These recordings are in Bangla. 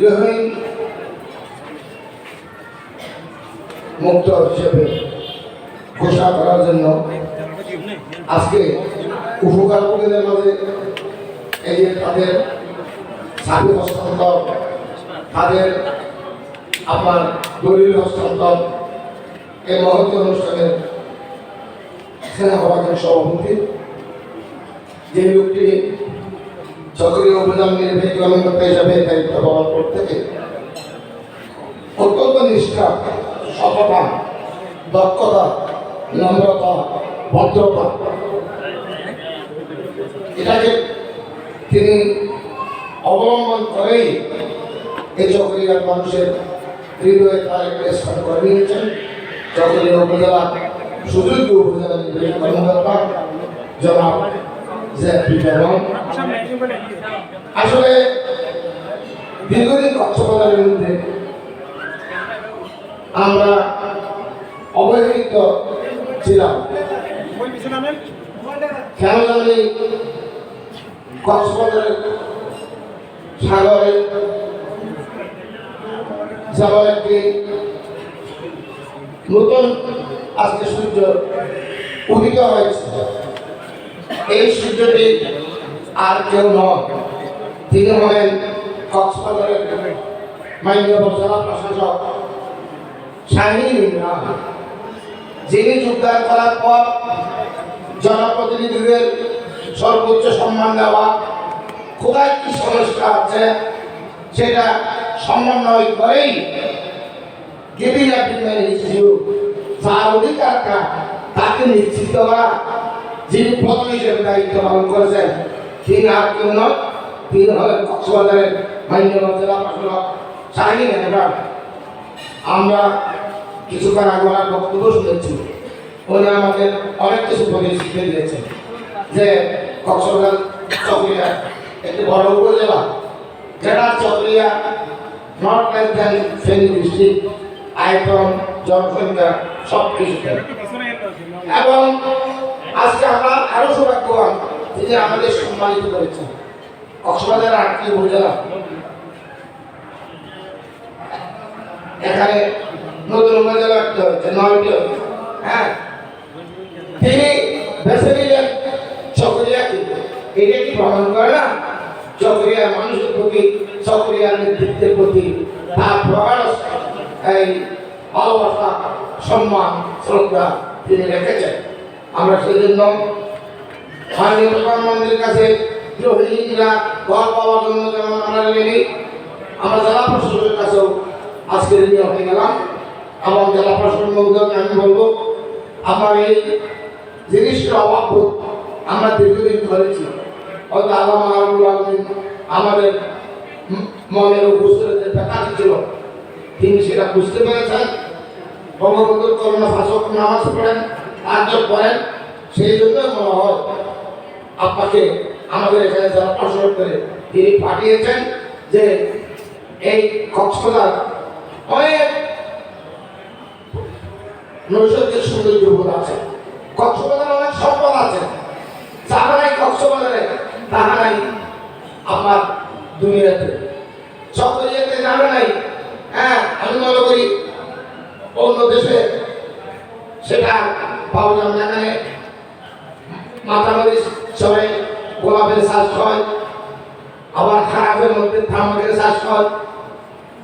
গৃহহীন মুক্ত হিসেবে ঘোষণা করার জন্য আজকে উপকারভোগীদের মাঝে এই যে তাদের চাকরি হস্তান্তর তাদের আপনার দলিল হস্তান্তর এই মহত্ব অনুষ্ঠানের সেনাবাহিনীর সভাপতি, যে লোকটি সক্রিয় অভিযান নির্বাহী কর্মকর্তা হিসাবে দায়িত্ব পালন করতে অত্যন্ত নিষ্ঠা, সততা, দক্ষতা, নম্রতা, ভদ্রতা, এটাকে তিনি অবলম্বন করেই এই চকরিয়ার মানুষের হৃদয়ে তার একটা স্থান করে নিয়েছেন। চকরিয়া উপজেলা সুযোগ্য উপজেলা নির্বাহী কর্মকর্তা জনাব আসলে দীর্ঘদিন কক্সবাজারের মধ্যে আমরা অবহেলিত ছিলাম। জানি কক্সবাজারের সাগরে যাওয়ার একটি নতুন আজকে সূর্য উদিত হয়েছে। এই সূর্যটি আর কেউ নয়। তিনি হলেন কক্সবাজারের মাইন্দ্র জেলা প্রশাসক শাহিন যিনি যোগদান করার পর জনপ্রতিনিধিদের সর্বোচ্চ সম্মান দেওয়া কোথায় কি সমস্যা আছে। সেটা সমন্বয় করেই গিভিং অ্যাগ্রিমেন্ট ইস্যু যার অধিকারটা তাকে নিশ্চিত করা যিনি প্রথম হিসেবে দায়িত্ব পালন করেছেন, তিনি আর কেউ নয় তিনি হলেন কক্সবাজারের মাইন্যবাদ জেলা প্রশাসক শাহিন ইমরান আমরা কিছুক্ষণ আগে ওনার বক্তব্য শুনেছি। উনি আমাদের অনেক কিছু প্রতিশ্রুতি দিয়েছেন যে কক্সবাজার চকরিয়া একটি বড় উপজেলা। যেটা Chakaria less than Feni district আয়তন জনসংখ্যা সব কিছুতে এবং আজকে আমরা আরও সৌভাগ্যবান তিনি আমাদের সম্মানিত করেছেন। কক্সবাজার আটটি উপজেলা। এখানে নতুন উপজেলা হচ্ছে নয়টি হ্যাঁ? তিনি বেছে নিলেন চকরিয়াকে এটা কি প্রমাণ করে না? চকরিয়ার মানুষের প্রতি, চকরিয়ার নেতৃত্বের প্রতি তার প্রগাঢ় এই ভালোবাসা, সম্মান, শ্রদ্ধা তিনি রেখেছেন। আমরা সেজন্য মাননীয় প্রধানমন্ত্রীর কাছে গৃহহীনরা ঘর পাওয়ার জন্য যেমন আমরা রেলি আমরা জেলা প্রশাসনের কাছেও আজকে ঋণী হয়ে গেলাম এবং জেলা প্রশাসন মহোদয়কে আমি বলব আমার এই জিনিসটার অভাব আমরা দীর্ঘদিন করেছি হয়তো আল্লাহ মাহবুল আলমিন আমাদের মনের উপস্থিত ব্যাপার ছিল, তিনি সেটা বুঝতে পেরেছেন। বঙ্গবন্ধুর করোনা শাসক নামাজ পড়েন। কার্য করেন সেই জন্য মনে হয় আপনাকে আমাদের এখানে যারা প্রশাসন করে তিনি পাঠিয়েছেন যে এই কক্সবাজার অনেক নৈসর্গিক সৌন্দর্য আছে। কক্সবাজারে অনেক সম্পদ আছে। যাহা নাই কক্সবাজারে তাহা নাই আমার দুনিয়াতে। চকরিয়াতে যাবে নাই। হ্যাঁ আমি মনে করি অন্য দেশে সেটা পাওয়া যাবে না। এখানে মাতামারি চলে গোলাপের চাষ হয়, আবার খারাপের মধ্যে থামাকের চাষ হয়।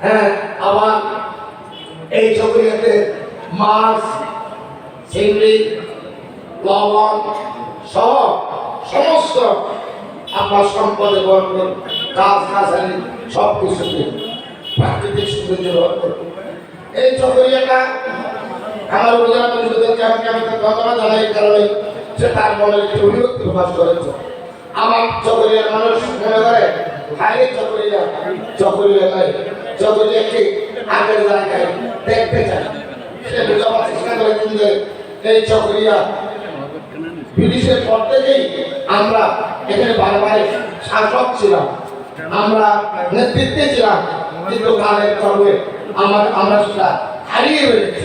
হ্যাঁ আবার এই চকরিয়াতে মাছ, চিংড়ি, লবণ সহ সমস্ত আপনার সম্পদে ভরপুর গাছ, গাছালি সব কিছুতে প্রাকৃতিক সৌন্দর্য এই চকরিয়াটা আমার উপজেলা পরিষদের আমি আমি ধন্যবাদ জানাই কারণে সে তার মনের একটি অভিব্যক্তি প্রকাশ করেছে। আমার চকরিয়ার মানুষ মনে করে হাইরে চকরিয়া চকরিয়া নয় চকরিয়াকে আগের জায়গায় দেখতে চায়? সে বোঝাবার চেষ্টা করেছেন যে এই চকরিয়া ব্রিটিশের পর থেকেই আমরা এখানে বারবার শাসক ছিলাম, আমরা নেতৃত্বে ছিলাম, কিন্তু কালের কর্মে আমার আমরা সেটা হারিয়ে ফেলেছি।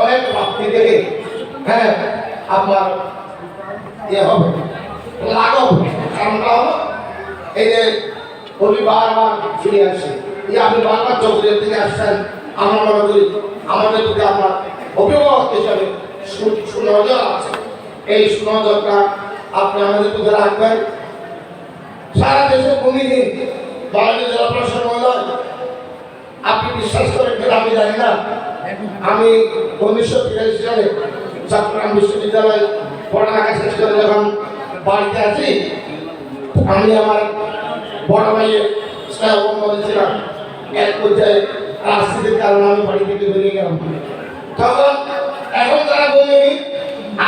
অনেক প্রাপ্তি থেকে হ্যাঁ আপনার ইয়ে হবে হবে। কারণটা এই যে উনি বারবার ফিরে আসে এই আপনি বারবার চৌধুরীর দিকে আসছেন, আমরা মনে করি আমাদের প্রতি আপনার অভিভাবক হিসাবে সুনজর আছে। এই সুনজরটা আপনি আমাদের প্রতি রাখবেন। সারা দেশে ভূমিহীন বাঙালি জেলা প্রশাসন মহোদয়, আপনি বিশ্বাস করেন কিনা আমি জানি না। আমি উনিশশো তিরাশি সালে চট্টগ্রাম বিশ্ববিদ্যালয়ে পড়ালেখা শেষ করে যখন বাড়িতে আছি, আমি আমার বড় ভাইয়ের স্নেহবন বলেছিলাম এক পর্যায়ে রাজনীতির কারণে আমি বাড়ি থেকে বেরিয়ে গেলাম। তখন এখন যারা বলি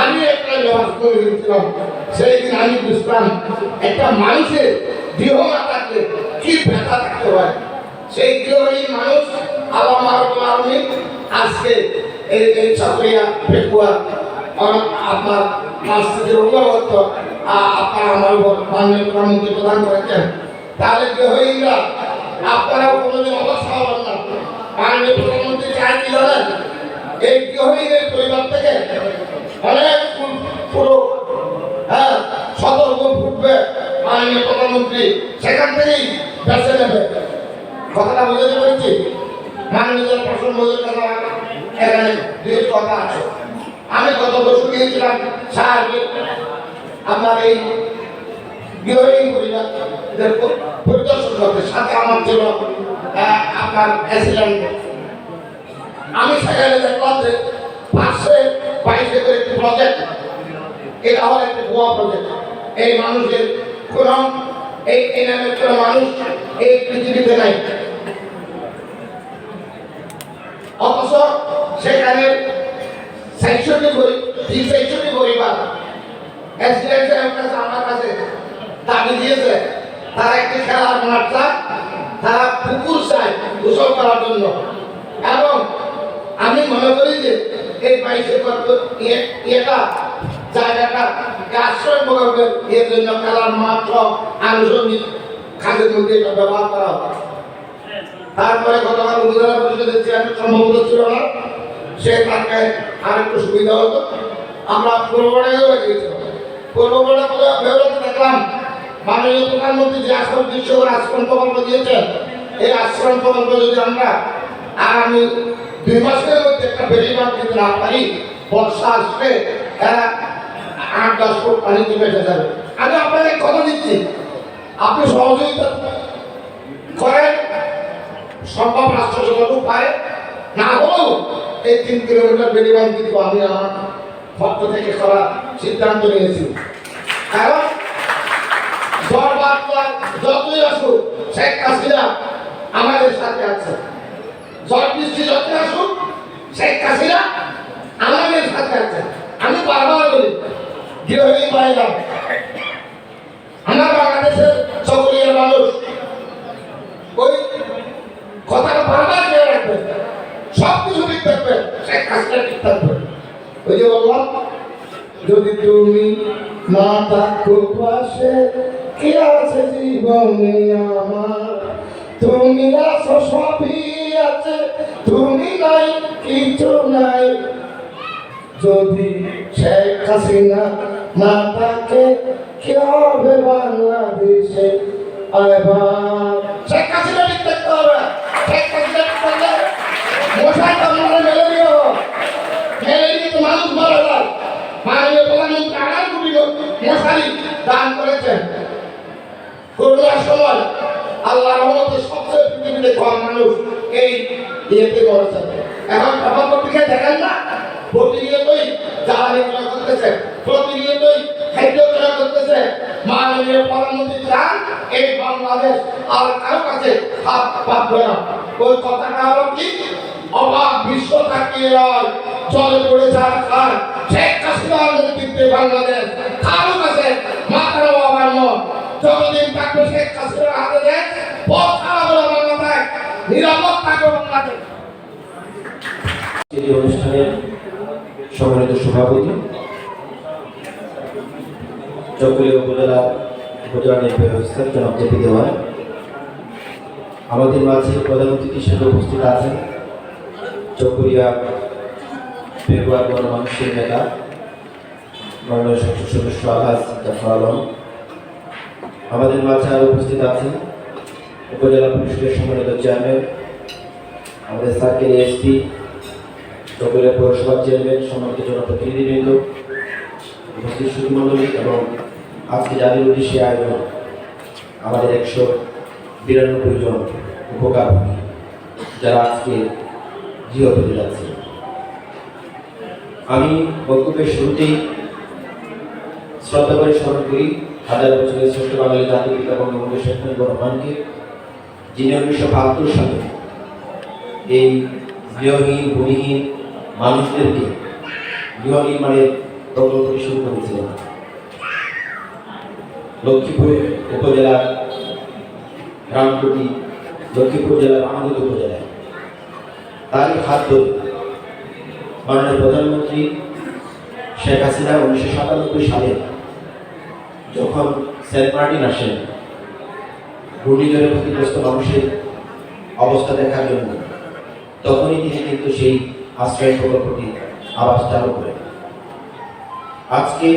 আমি একটা ব্যবহার করে গেছিলাম সেই দিন আমি বুঝতাম, একটা মানুষের দেহ না থাকলে কি ব্যথা থাকতে হয় সেই গৃহহীন মানুষ, আল্লাহ আলমী আজকে এই এই চাকরিয়া পেকুয়া আপনার মাস্টারের অভিভাবকত্ব আপনার আমার মাননীয় প্রধানমন্ত্রী প্রদান করেছেন। তাহলে গৃহহীনরা গিয়েছিলাম সাহায্য আপনার এই গৃহহীন পরিবারদের পরিদর্শন করতে। সাথে আমার ছিল আপনার অ্যাসিডেন্ট আমি সেখানে দেখলাম যে পাঁচশো বাইশে করে একটি প্রজেক্ট এটা হলো একটি গোয়া প্রজেক্ট এই মানুষের কোন এই এই নামের কোন মানুষ এই পৃথিবীতে নাই। অথচ সেখানে সাইষট্টি পরি তিন সাইষট্টি পরিবার এসডিএম সাহেবের কাছে আমার কাছে দাবি দিয়েছে, তারা একটি খেলার মাঠ চায় তারা পুকুর চায় গোসল করার জন্য। এবং আমি মনে করি যে এই বাইশে এটা জায়গাটা আশ্রয় প্রকল্পের এর জন্য খেলার মাত্র আনুষঙ্গিক কাজের মধ্যে এটা ব্যবহার করা হয়। তারপরে গতকাল উপজেলা পরিষদের চেয়ারম্যান সম্ভবত ছিল না। সে তাকে আর একটু সুবিধা হতো। আমরা পূর্ববাড়ায়ও গিয়েছিলাম পূর্ববাড়া বেরোতে দেখলাম, মাননীয় প্রধানমন্ত্রী যে আশ্রম বিশ্ব আশ্রম প্রকল্প দিয়েছেন, এই আশ্রম প্রকল্প যদি আমরা আগামী দুই মাসের মধ্যে একটা বেরিবার দিতে না পারি, বর্ষা আসবে এরা আট, দশ ফুট পানিতে বেঁচে যাবে। আমি আপনাদের কথা দিচ্ছি, আপনি সহযোগিতা করেন, সম্ভব রাষ্ট্র যতটুকু পারে না হলেও এই তিন কিলোমিটার বেরিবান কিন্তু আমি আমার পক্ষ থেকে করার সিদ্ধান্ত নিয়েছি। কারণ ঝড় বাতলা যতই আসুক, শেখ হাসিনা আমাদের সাথে আছে। ঝড় বৃষ্টি যতই আসুক, শেখ হাসিনা আমাদের সাথে আছে। আমি বারবার বলি, গৃহহীন পাইলাম আমরা বাংলাদেশের চকরিয়ার মানুষ। ওই কথাটা বারবার সব কিছু ঠিক থাকবে শেখ হাসিনা ঠিক থাকবে ওই যে বললাম যদি তুমি না থাকো পাশে কি আছে জীবনে আমার? তুমি আছো সবই আছে তুমি নাই কিছু নাই। যদি শেখ হাসিনা না থাকে কি হবে বাংলাদেশে এবার শেখ হাসিনা ঠিক থাকতে হবে শেখ হাসিনা ঠিক থাকলে মশাই কামড়ে মেলে দিও মেলে মানুষ মারা যায় মাননীয় প্রধানমন্ত্রী আড়াই কোটি মশারি দান করেছেন। করোনার সময় আল্লাহ রহমতে সবচেয়ে পৃথিবীতে কম মানুষ এই ইয়েতে করেছেন। এখন খবর পত্রিকায় দেখেন না? প্রতিনিয়তই জ্বালানি ক্রয় করতেছে প্রতিনিয়তই খাদ্য ক্রয় করতেছে। মাননীয় প্রধানমন্ত্রী চান এই বাংলাদেশ আর কারও কাছে হাত পাতবে না। ওই কথাটা হলো কি? অবাক বিশ্ব তাকিয়ে রয়। জলে পড়ে যার খান শেখ হাসিনার নেতৃত্বে বাংলাদেশ। কারও কাছে মাথার অবান্য যতদিন থাকবে শেখ হাসিনার হাতে দেয় পথ খারাপ হলো বাংলাদেশ। নিরাপদ থাকবে বাংলাদেশ এই অনুষ্ঠানের সম্মানিত সভাপতি চকরিয়া উপজেলা উপজেলা নির্বাহী অফিসার জনাব দেওয়ান। আমাদের মাঝে প্রধান অতিথি হিসেবে উপস্থিত আছেন। চকরিয়া পেগুয়ার গণমানুষের নেতা মাননীয় সংসদ সদস্য আমাদের মাঝে উপস্থিত আছেন উপজেলা পরিষদের সম্মানিত চেয়ারম্যান, আমাদের সার্কেল এসপি চকরিয়া পৌরসভার চেয়ারম্যান, সম্মানিত জনপ্রতিনিধিবৃন্দ, উপস্থিত সুধীমণ্ডলী এবং আজকে যাদের উদ্দেশ্যে আয়োজন আমাদের একশো বিরানব্বই জন উপকারভোগী যারা আজকে জিও পেতে আমি বক্তব্যের শুরুতেই শ্রদ্ধা করে স্মরণ করি, হাজার বছরের শ্রেষ্ঠ বাঙালি জাতির পিতা বঙ্গবন্ধু শেখ মুজিবুর রহমানকে, যিনি উনিশশো বাহাত্তর সালে এই গৃহহীন, ভূমিহীন মানুষদেরকে গৃহ নির্মাণের প্রকল্পটি শুরু করেছিলেন। লক্ষ্মীপুর উপজেলার রামপুটি লক্ষ্মীপুর জেলার আনন্দ উপজেলায়। তারই ধরে মাননীয় প্রধানমন্ত্রী শেখ হাসিনা উনিশশো সাতানব্বই সালে যখন সেন্ট মার্টিন আসেন ঘূর্ণিঝড়ে ক্ষতিগ্রস্ত মানুষের অবস্থা দেখার জন্য, তখনই তিনি কিন্তু সেই আশ্রয় প্রকল্পটি আবাস চালু করেন। আজকে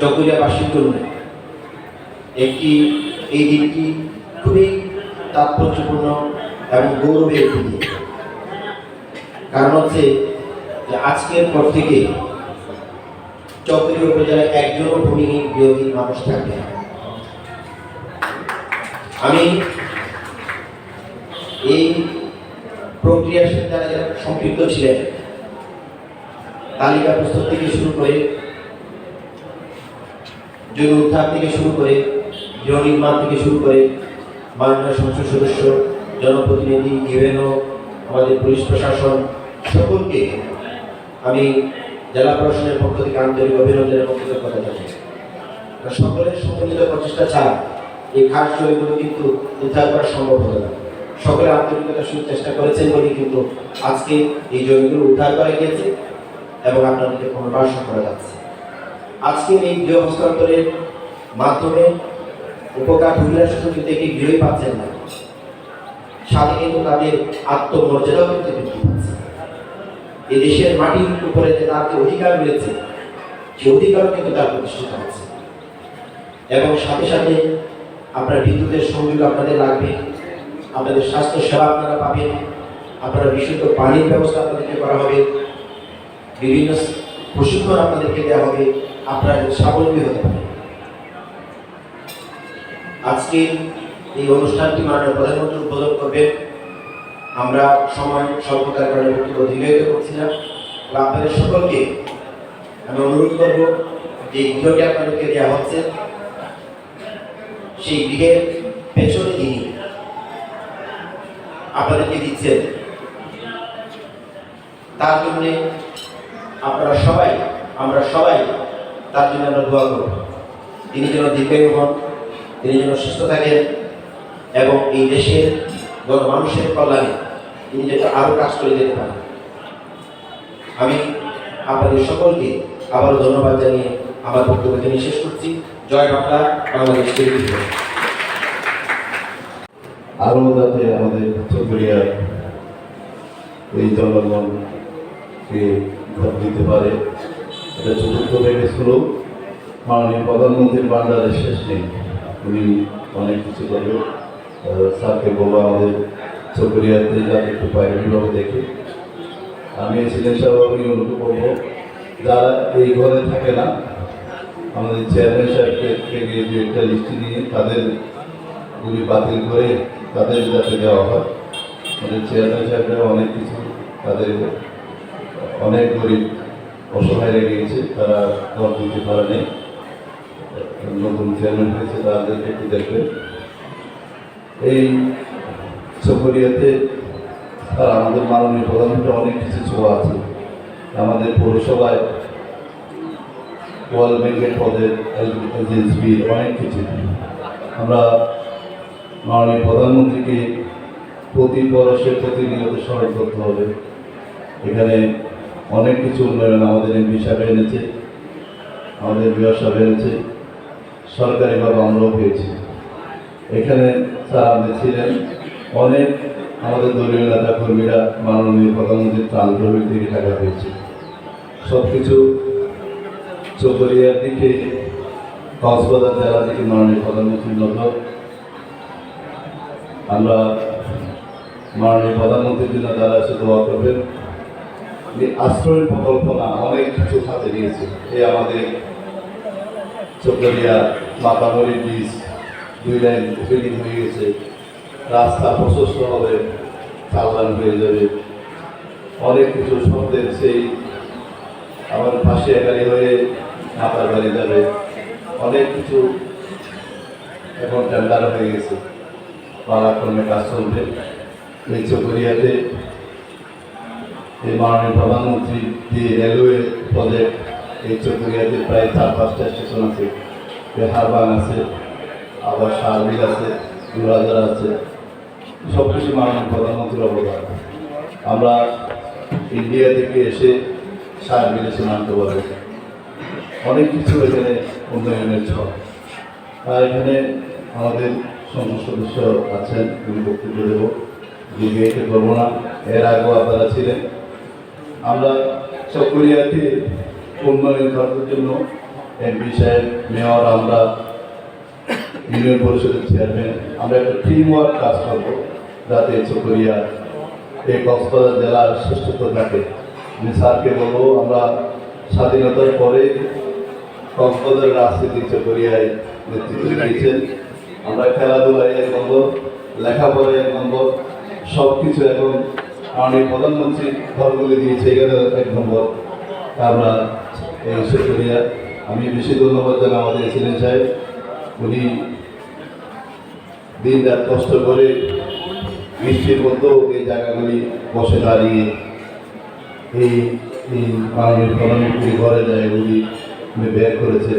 চকরিয়াবাসীর জন্য একটি এই দিনটি খুবই তাৎপর্যপূর্ণ এবং গৌরবের দিন। কারণ হচ্ছে যে আজকের পর থেকে চকরিয়া উপজেলায় একজনও ভূমিহীন গৃহহীন মানুষ থাকবে আমি এই প্রক্রিয়ার সাথে যারা যারা সম্পৃক্ত ছিলেন, তালিকা প্রস্তুত থেকে শুরু করে জন উদ্ধার থেকে শুরু করে, গৃহ নির্মাণ থেকে শুরু করে, মাননীয় সংসদ সদস্য, জনপ্রতিনিধি ইভেনও আমাদের পুলিশ প্রশাসন সকলকে আমি জেলা প্রশাসনের পক্ষ থেকে আন্তরিক অভিনন্দন এবং কৃতজ্ঞতা জানাই। সকলের সম্মিলিত প্রচেষ্টা ছাড়া এই খাস জয়গুলো কিন্তু উদ্ধার করা সম্ভব হতো না। সকলে আন্তরিকতার সঙ্গে চেষ্টা করেছেন বলেই কিন্তু আজকে এই জমিগুলো উদ্ধার করা গিয়েছে এবং আপনাদেরকে পুনর্বাসন করা যাচ্ছে। আজকের এই গৃহ হস্তান্তরের মাধ্যমে উপকার ভূমিরা শুধু গৃহই পাচ্ছেন না। সাথে কিন্তু তাদের আত্মমর্যাদাও কিন্তু বৃদ্ধি পাচ্ছে। এই মাটির উপরে যে তার যে অধিকার রয়েছে সেই অধিকারও কিন্তু তার প্রতিষ্ঠিত হচ্ছে। এবং সাথে সাথে আপনার বিদ্যুতের সংযোগ আপনাদের লাগবে, আপনাদের স্বাস্থ্য সেবা আপনারা পাবেন, আপনারা বিশুদ্ধ পানির ব্যবস্থা আপনাদেরকে করা হবে, বিভিন্ন প্রশিক্ষণ আপনাদেরকে দেওয়া হবে, আপনারা স্বাবলম্বী হতে পারেন আজকে এই অনুষ্ঠানটি মাননীয় প্রধানমন্ত্রী উদ্বোধন করবেন। আমরা সময় স্বল্পতার কারণে বক্তব্য দীর্ঘায়িত করছিলাম আপনাদের সকলকে আমি অনুরোধ করব, যে গৃহটি আপনাদেরকে দেওয়া হচ্ছে, সেই গৃহের পেছনে যিনি আপনাদেরকে দিচ্ছেন, তার জন্যে আপনারা সবাই, আমরা সবাই তার জন্য আমরা দোয়া করব। তিনি যেন দীর্ঘায়ু হন, তিনি যেন সুস্থ থাকেন এবং এই দেশের মানুষের কল্যাণে তিনি যেন আরও কাজ করে যেতে পারেন। আমি আপনাদের সকলকে আবারও ধন্যবাদ জানিয়ে আমার বক্তব্য এখানে শেষ করছি। জয় বাংলা বাংলাদেশ আরও যাতে আমাদের চকরিয়ার এই জনগণকে ভোট দিতে পারে এটা চতুর্থ ভেবে ছিল মাননীয় প্রধানমন্ত্রীর ভান্ডারের শেষ নেই উনি অনেক কিছু করবে আহ, স্যারকে বলব আমাদের চকরিয়াতে যাতে একটু প্রাইভেটভাবে দেখে। আমি সাহেব আমি অনুরোধ করব, যারা এই ঘরে থাকে না, আমাদের চেয়ারম্যান সাহেবকে থেকে যে একটা লিস্ট নিয়ে তাদের গুলি বাতিল করে তাদের যাতে দেওয়া হয়, আমাদের চেয়ারম্যান সাহেবরা অনেক কিছু তাদের অনেক গরিব, অসহায় গেছে, তারা ঘর দিতে পারেনি। নতুন চেয়ারম্যান হয়েছে, তাদেরকে একটু দেখবেন। এই চকরিয়াতে আর আমাদের মাননীয় প্রধানমন্ত্রী অনেক কিছু ছোঁয়া আছে। আমাদের পৌরসভায় ওয়ার্ল্ড ব্যাংকের পদের এজেন্সির অনেক কিছু। আমরা মাননীয় প্রধানমন্ত্রীকে প্রতি বরসে প্রতিনিয়ত স্মরণ করতে হবে। এখানে অনেক কিছু উন্নয়ন আমাদের এমপি সাহেব এনেছে, আমাদের বিহার সাহেব এনেছে, সরকারিভাবে আমরাও পেয়েছি। এখানে আমাদের ছিলেন। অনেক আমাদের দলীয় নেতা কর্মীরা মাননীয় প্রধানমন্ত্রীর ত্রাণ তহবিল থেকে টাকা পেয়েছে সব কিছু চকরিয়ার দিকে, কক্সবাজার জেলা থেকে মাননীয় প্রধানমন্ত্রীর নজর। আমরা মাননীয় প্রধানমন্ত্রীর জন্য যারা এসে দোয়া করবেন এই আশ্রয় প্রকল্প না, অনেক কিছু হাতে নিয়েছে। এই আমাদের চকরিয়া মাতামরি ব্রিজ দুই লাইন হয়ে গেছে। রাস্তা প্রশস্ত হবে চার হয়ে যাবে। অনেক কিছু শব্দের সেই আমার পাশে গাড়ি হয়ে মাতার বাড়ি যাবে। অনেক কিছু এখন টেন্ডার হয়ে গেছে। পাড়াক্রমে কাজ চলবে। এই চকরিয়াতে এই মাননীয় প্রধানমন্ত্রী যে রেলওয়ে প্রজেক্ট এই চকরিয়াতে প্রায় চার পাঁচটা স্টেশন আছে। হারবান আছে। আবার সারবিল আছে দুরাজার আছে সব কিছু মাননীয় প্রধানমন্ত্রীর অবদান। আমরা ইন্ডিয়া থেকে এসে সারবিল এসে নামতে পারব অনেক কিছু এখানে উন্নয়নের ছক। আর এখানে আমাদের সংসদ সদস্য আছেন আমি বক্তব্য দেব। জিজ্ঞেস করব না, এর আগেও আপনারা ছিলেন। আমরা চকরিয়াকে উন্নয়ন করার জন্য এমপি সাহেব, মেয়র আমরা ইউনিয়ন পরিষদের চেয়ারম্যান। আমরা একটা টিম ওয়ার্ক কাজ করব যাতে চকরিয়া এই কক্সবাজার জেলার শ্রেষ্ঠত্ব থাকে আমি স্যারকে বলব আমরা স্বাধীনতার পরে কক্সবাজার রাজনীতি চকরিয়ায় নেতৃত্ব দিয়েছেন। আমরা খেলাধুলায় এক নম্বর লেখাপড়ায় এক নম্বর সব কিছু এখন মাননীয় প্রধানমন্ত্রী ঘরগুলি দিয়েছে এখানে এক নম্বর। আমরা এই চকরিয়া আমি বেশি ধন্যবাদ জানাই আমাদের ছিলেন সাহেব। উনি দিন রাত কষ্ট করে বৃষ্টির মধ্যেও এই জায়গাগুলি বসে দাঁড়িয়ে এই মাননীয় প্রধানমন্ত্রী ঘরে উনি বের করেছে।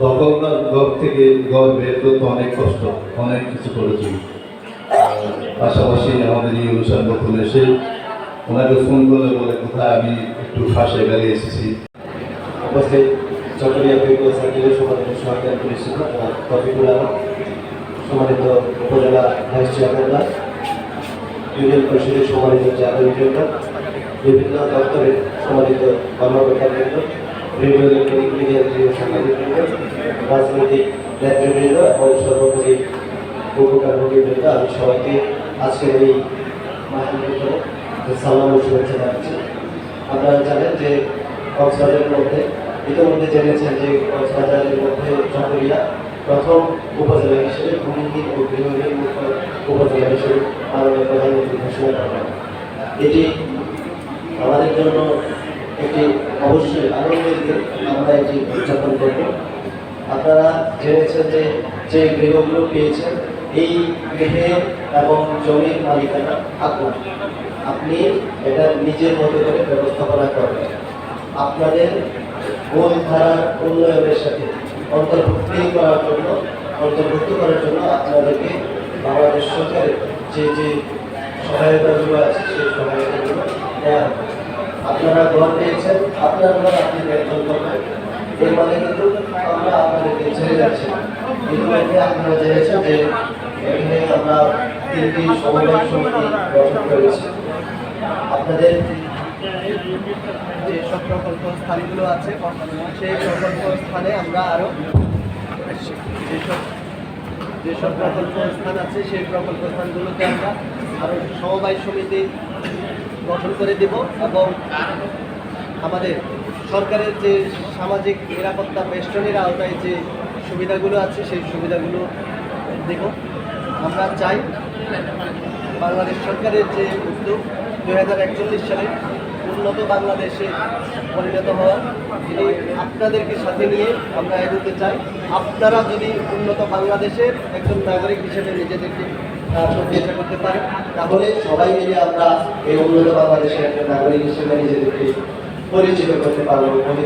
দখলদার ঘর থেকে ঘর বের করতে অনেক কষ্ট, অনেক কিছু করেছি। পাশাপাশি আমাদের এই অনুষ্ঠান নতুন এসে ওনাকে ফোন করে বলে, কোথায় আমি একটু ফাঁসে গাড়ি এসেছি? উপস্থিত চট্টগ্রাম বিভাগ সার্কেলের সহকারী পুলিশ সুপার, তফিকুল সম্মানিত উপজেলা ভাইস চেয়ারম্যানরা, ইউনিয়ন পরিষদের সম্মানিত চেয়ারম্যানবৃন্দ বিভিন্ন দপ্তরের সম্মানিত কর্মকর্তাবৃন্দ রেডিও ইলেকট্রনিক মিডিয়ার প্রিয় সাংবাদিকবৃন্দ রাজনৈতিক নেতৃবৃন্দ এবং সর্বোপরি উপকারভোগীবৃন্দ আমি সবাইকে আজকের এই সালাম ও শুভেচ্ছা জানাচ্ছি। আপনারা জানেন যে কক্সবাজারের মধ্যে, ইতিমধ্যে জেনেছেন যে কক্সবাজারের মধ্যে চকরিয়া প্রথম উপজেলা হিসেবে ভূমিহীন ও গৃহহীন উপজেলা হিসেবে মাননীয় প্রধানমন্ত্রী ঘোষণা করেন। এটি আমাদের জন্য একটি অবশ্যই আনন্দের আমরা এটি উদযাপন করব। আপনারা জেনেছেন যে যে গৃহগুলো পেয়েছেন, এই গৃহের এবং জমির মালিকানা আপনার আপনি এটা নিজের মতো করে ব্যবস্থাপনা করবেন। আপনাদের মূলধারার উন্নয়নের সাথে অন্তর্ভুক্তি করার জন্য, অন্তর্ভুক্ত করার জন্য আপনাদেরকে বাংলাদেশ সরকারের যে যে সহায়তাগুলো আছে, সেই সহায়তাগুলো দেওয়া আপনারা ঘর পেয়েছেন, আপনার আপনি বেতন করবেন। এর মানে কিন্তু আমরা আপনাদেরকে ছেড়ে যাচ্ছি। ইতিমধ্যে আপনারা জেনেছেন যে এখানে আমরা তিনটি সমবায় সমিতি গঠন করেছি। আপনাদের যে সব প্রকল্প স্থানগুলো আছে, সেই প্রকল্প স্থানে আমরা আরও যেসব যেসব প্রকল্প স্থান আছে, সেই প্রকল্প স্থানগুলোতে আমরা আরও সমবায় সমিতি গঠন করে দেব এবং আমাদের সরকারের যে সামাজিক নিরাপত্তা বেষ্টনীর আওতায় যে সুবিধাগুলো আছে, সেই সুবিধাগুলো দেব। আমরা চাই বাংলাদেশ সরকারের যে উদ্যোগ দুই হাজার একচল্লিশ সালে উন্নত বাংলাদেশে পরিণত হওয়া যদি আপনাদেরকে সাথে নিয়ে আমরা এগোতে চাই। আপনারা যদি উন্নত বাংলাদেশের একজন নাগরিক হিসেবে নিজেদেরকে প্রতিষ্ঠা করতে পারেন, তাহলে সবাই মিলে আমরা এই উন্নত বাংলাদেশের একটা নাগরিক হিসেবে নিজেদেরকে পরিচিত করতে পারব আমি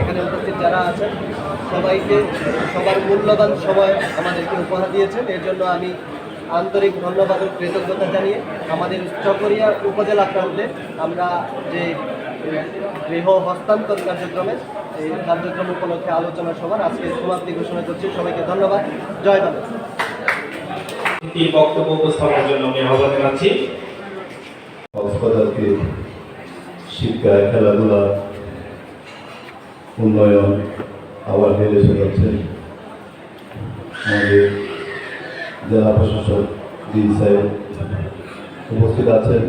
এখানে উপস্থিত যারা আছেন, সবাইকে সবার মূল্যবান সময় আমাদেরকে উপহার দিয়েছেন। এর জন্য আমি আন্তরিক ধন্যবাদ ও কৃতজ্ঞতা জানিয়ে আমাদের চকরিয়া উপজেলা প্রান্তে আমরা যে গৃহ হস্তান্তর কার্যক্রমে এই কার্যক্রম উপলক্ষে আলোচনা সভার আজকে সমাপ্তি ঘোষণা করছি। সবাইকে ধন্যবাদ। জয় বাংলা। বক্তব্য উপস্থাপনের জন্য আমি আহ্বান জানাচ্ছি। কক্সবাজারকে শিক্ষা খেলাধুলা উন্নয়ন আবার হেরে যাচ্ছেন আমাদের জেলা প্রশাসক ডি সাহেব উপস্থিত আছেন।